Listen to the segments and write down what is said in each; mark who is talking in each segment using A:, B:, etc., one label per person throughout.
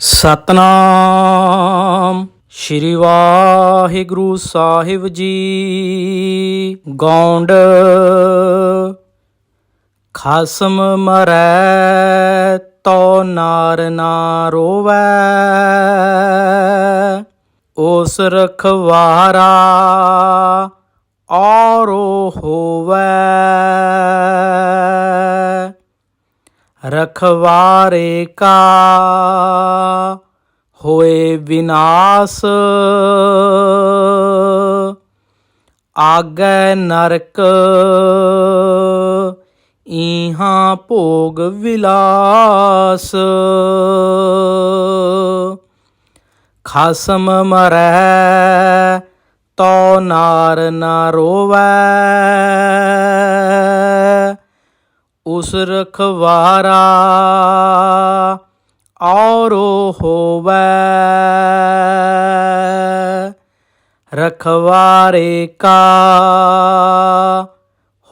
A: ਸਤਨਾਮ। ਸ਼੍ਰੀ ਵਾਹਿਗੁਰੂ ਸਾਹਿਬ ਜੀ, ਗੌਂਡ। ਖਸਮ ਮਰੈ, ਤੋ ਨਾਰ ਨਾ ਰੋਵੈ। ਉਸ ਰਖਵਾਰਾ ਔਰੋ ਹੋਵੈ। ਰਖਵਾਰੇ ਕਾ ਹੋਏ ਵਿਨਾਸ਼। ਆਗੈ ਨਰਕ ਇਹਾਂ ਭੋਗ ਵਿਲਾਸ। ਖਸਮ ਮਰੈ, ਤੋ ਨਾਰ ਨਾ ਰੋਵੈ। ਉਸ ਰਖਵਾਰਾ ਔਰੋ ਹੋਵੈ। ਰਖਵਾਰੇ ਕਾ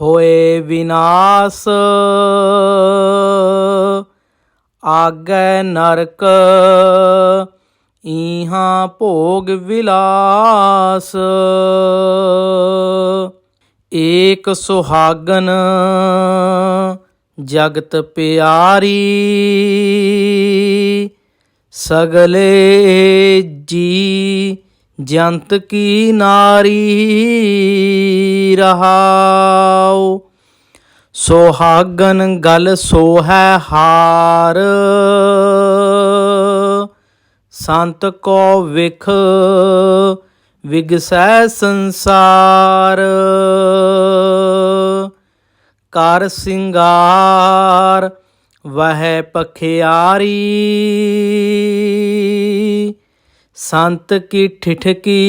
A: ਹੋਏ ਵਿਨਾਸ਼। ਆਗੈ ਨਰਕ ਇਹਾਂ ਭੋਗ ਵਿਲਾਸ। ਏਕ ਸੁਹਾਗਨ ਜਗਤ ਪਿਆਰੀ। ਸਗਲੇ ਜੀ ਜੰਤ ਕੀ ਨਾਰੀ ਰਹਾਉ? ਸੁਹਾਗਨ ਗਲ ਸੋਹੈ ਹਾਰ। ਸੰਤ ਕੋ ਵਿਖ ਵਿਗਸੈ ਸੰਸਾਰ। ਕਰ ਸਿੰਗਾਰ ਵਹਿ ਪਖਿਆਰੀ। ਸੰਤ ਕੀ ਠਿਠਕੀ,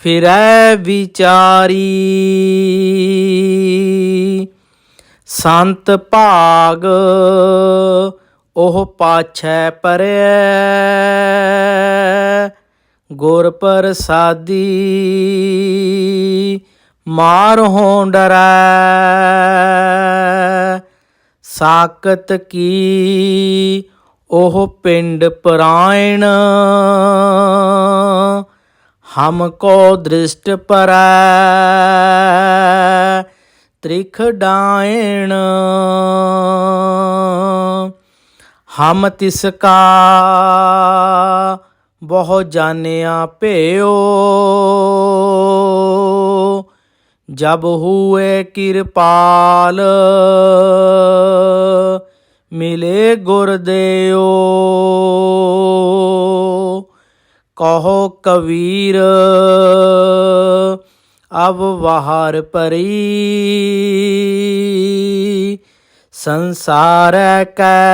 A: ਫਿਰੈ ਵਿਚਾਰੀ। ਸੰਤ ਭਾਗ, ਉਹ ਪਾਛੈ ਪਰੈ। ਗੁਰ ਪ੍ਰਸਾਦੀ, ਮਾਰ ਹੋਂ ਡਰੈ। ਸਾਕਤ ਕੀ? ਉਹ ਪਿੰਡ ਪਰਾਇਣ। ਹਮ ਕੋ ਦ੍ਰਿਸ਼ਟ ਪਰੈ। ਤ੍ਰਿਖ ਡਾਇਣ। ਹਮ ਤਿਸ ਕਾ। ਬਹੁ ਜਾਣਿਆ ਭਿਓ ਜਬ ਹੂਏ ਕਿਰਪਾਲ, ਮਿਲੇ ਗੁਰਦੇਓ ਕਹੋ ਕਬੀਰ, ਅਬ ਬਾਹਰ ਪਰੀ। ਸੰਸਾਰ ਕੈ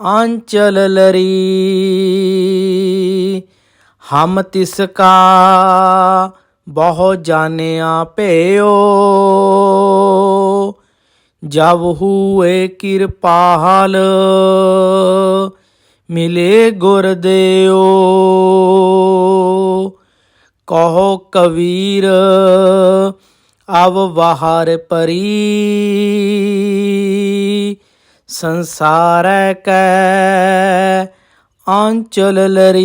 A: ਆਂਚਲ ਲਰੀ। ਹਮ ਤਿਸ ਕਾ ਬਹੁ ਜਾਣਿਆ ਭਿਓ, ਜਬ ਹੂਏ ਕਿਰਪਾਲ, ਮਿਲੇ ਗੁਰਦੇਓ ਕਹੋ ਕਬੀਰ, ਅਵ ਬਾਹਰ ਪਰੀ, ਸੰਸਾਰੈ ਕੈ ਆਂਚਲ ਲਰੀ।